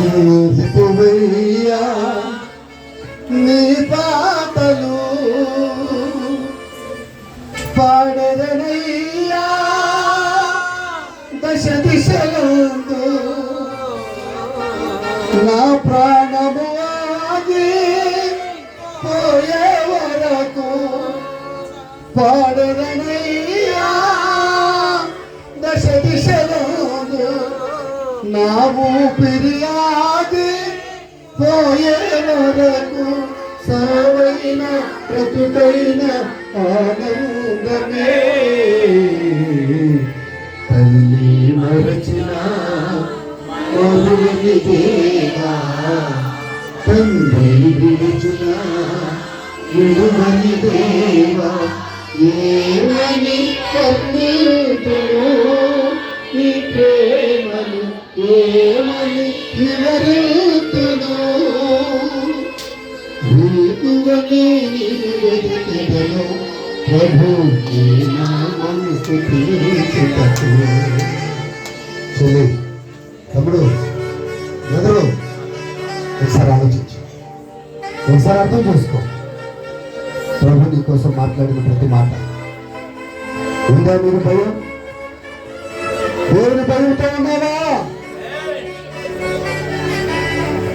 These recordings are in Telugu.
ఎదుగువయ్యా నీ పాటలు పాడదనయ్యా. దశ దిశలందు నా ప్రాణము ఆగి పోయే వరకు పాడదనయ్యా. దశ దిశలందు నా ఊపిరి ఆగి పోయే వరకు సావైన ప్రతుడైన ఆనందమే. తల్లి మరచిన మరుని దేవా. తండ్రి విడుచున విడుమని దేవా. ఏమని కన్నీటును ప్రేమని వివరితును వేకువనే నిన్ను ప్రభు నీ నామము స్తుతించుటకు చెల్లి తమ్ముడు మెదడు ఒకసారి ఆలోచించు. ఒకసారి అర్థం చేసుకో. ప్రభు నీ కోసం మాట్లాడిన ప్రతి మాట. ఉందా మీరు భయం? దేవుని భయంతో ఉన్నావా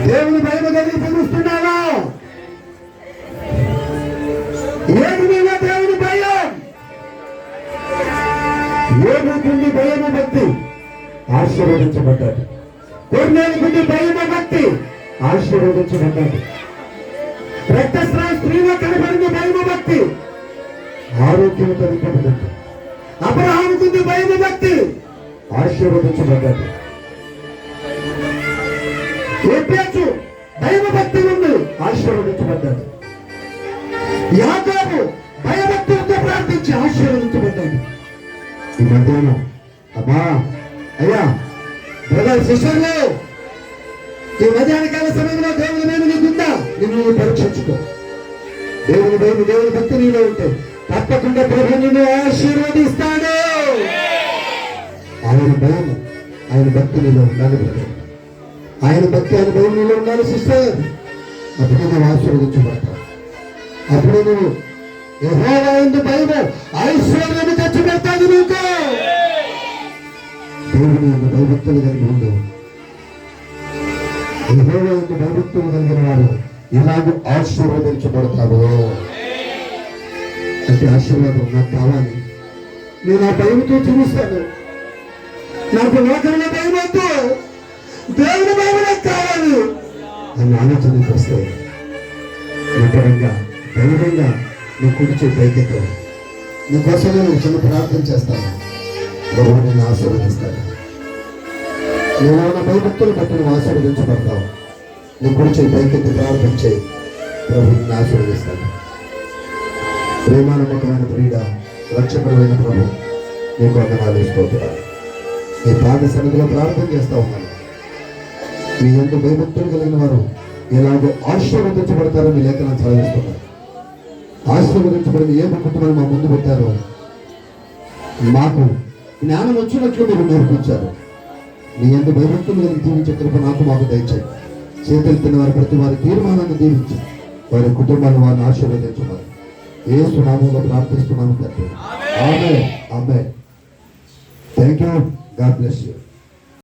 దేవుని భయం కలిగి పిలుస్తున్నావా ఏమి నీలో దేవుని భయం? ఏమిటి భయము భక్తి? ఆశీర్వదించబడ్డాడు. కొన్నేళ్ళకుండి భయము భక్తి? ఆశీర్వదించబడ్డాడు. రక్తస్రావ స్త్రీలో కనబడిన భయము భక్తి? ఆరోగ్యం కనబడింది. అబ్రహాముకుంది భయము భక్తి? ఆశీర్వదించబడ్డాడు. ఎప్పచ్చు దైవ భక్తి ఉంది ఆశీర్వదించబడ్డాడు. యాకోబు భయభక్తులతో ప్రార్థించి ఆశీర్వదించబడ్డాడు. ఈ మధ్యాహ్నం అమ్మా అయ్యా బ్రదర్ సిస్టర్లు ఈ మధ్యాహ్న కాల సమయంలో దేవుని మేము నీకుందా నిన్ను పరీక్షించుకో దేవుని భయం దేవుని భక్తి నీలో ఉంటే తప్పకుండా ప్రభు నిన్ను ఆశీర్వదిస్తాడు. ఆయన భయం ఆయన భక్తి నీలో ఉండాలి బ్రదర్. ఆయన భక్తి అనుభవం భయం నీలో ఉండాలి సిస్టర్. అప్పుడే నువ్వు ఆశీర్వదించబడతావు. అప్పుడే నువ్వు యహోవాయందు భయము ఐశ్వర్యము తెచ్చిపెడతాది నీకు. దేవుని యందు భయభక్తులు కలిగి ఉండు. యహోవాయందు భయభక్తులు కలిగిన వాడు ఇలాగ ఆశీర్వదించబడతాడు. అంటే ఆశీర్వాదం నాకు కావాలి. నేను ఆ భయంతో చూపిస్తాను నాకు లోకంలో భయం వద్దు దేవుని అన్న ఆలోచనకు వస్తే నిబ్బరంగా ధైర్యంగా నువ్వు కూర్చో నీ కోసమే నువ్వు చిన్న ప్రార్థన చేస్తాను. ప్రభువు నిన్ను ఆశీర్వదిస్తాను నువ్వు నా భయభక్తులు బట్టి నువ్వు ఆశీర్వదించబడతావు. నువ్వు కూర్చొని పైకెత్తి ప్రార్థన చేయి. ప్రభు నిన్ను ఆశీర్వదిస్తాను ప్రేమానమ్మకమైన ప్రియుడ రక్షకుడమైన ప్రభు నీకు వందనాలు స్తోత్రాలు. నీ పాద సన్నిధిలో ప్రార్థన చేస్తా ఉన్నాను. మీ ఎంత భయభక్తులు కలిగిన వారు ఎలాగో ఆశీర్వదించబడతారని లేఖనం చదివిస్తున్నారు. ఆశీర్వదించబడిన ఏ కుటుంబాలు మా ముందు పెట్టారో మాకు జ్ఞానం వచ్చినట్లు మీరు నేర్పించారు. మీ ఎంత భయభక్తులు కలిగి జీవించే కృప నాకు మాకు దయచేయి చేతులు వారి ప్రతి వారి తీర్మానాన్ని దీవించి వారి కుటుంబాన్ని వారిని ఆశీర్వదించున్నారు ఏ సునామంలో ప్రార్థిస్తున్నాము తండ్రి. ఆమె ఆమె thank you God bless you.